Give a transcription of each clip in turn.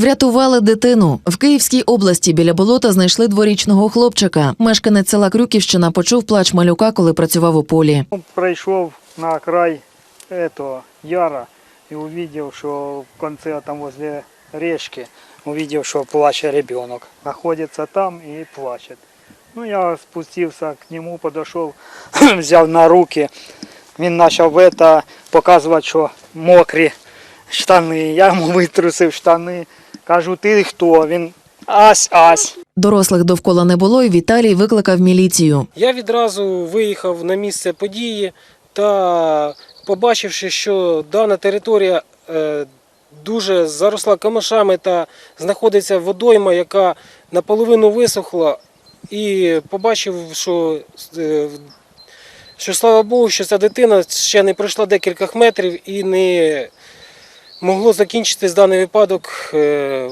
Врятували дитину в Київській області. Біля болота знайшли дворічного хлопчика. Мешканець села Крюківщина почув плач малюка, коли працював у полі. Он пройшов на край этого яра и увидел, что в конце там возле речки увидел, что плачет ребенок. Находится там и плачет. Ну, я спустился к нему, подошел, взял на руки. Він почав это показувати, що мокрі штани. Я йому витрусив штани. Кажу, ти хто? Він ась ась. Дорослих довкола не було, і Віталій викликав міліцію. Я відразу виїхав на місце події та, побачивши, що дана територія е, дуже заросла камишами та знаходиться водойма, яка наполовину висохла, і побачив, що, е, що слава Богу, що ця дитина ще не пройшла декілька метрів і не могло закінчитись даний випадок е,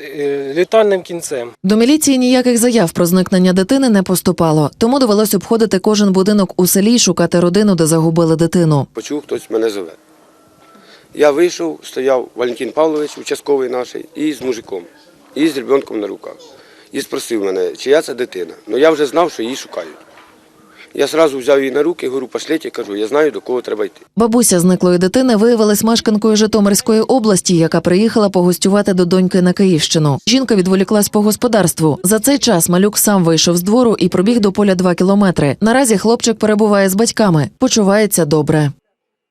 е, літальним кінцем. До міліції ніяких заяв про зникнення дитини не поступало, тому довелось обходити кожен будинок у селі, і шукати родину, де загубили дитину. почув, хтось мене зове. Я вийшов, стояв Валентин Павлович, участковий наш, і з мужиком, і з ребенком на руках. І спросив мене, чия це дитина. Ну я вже знав, що її шукають. Я одразу взяв її на руки, говорю, пошліть, я кажу, я знаю, до кого треба йти. Бабуся зниклої дитини виявилась мешканкою Житомирської області, яка приїхала погостювати до доньки на Київщину. Жінка відволіклась по господарству. За цей час малюк сам вийшов з двору і пробіг до поля два кілометри. Наразі хлопчик перебуває з батьками, почувається добре.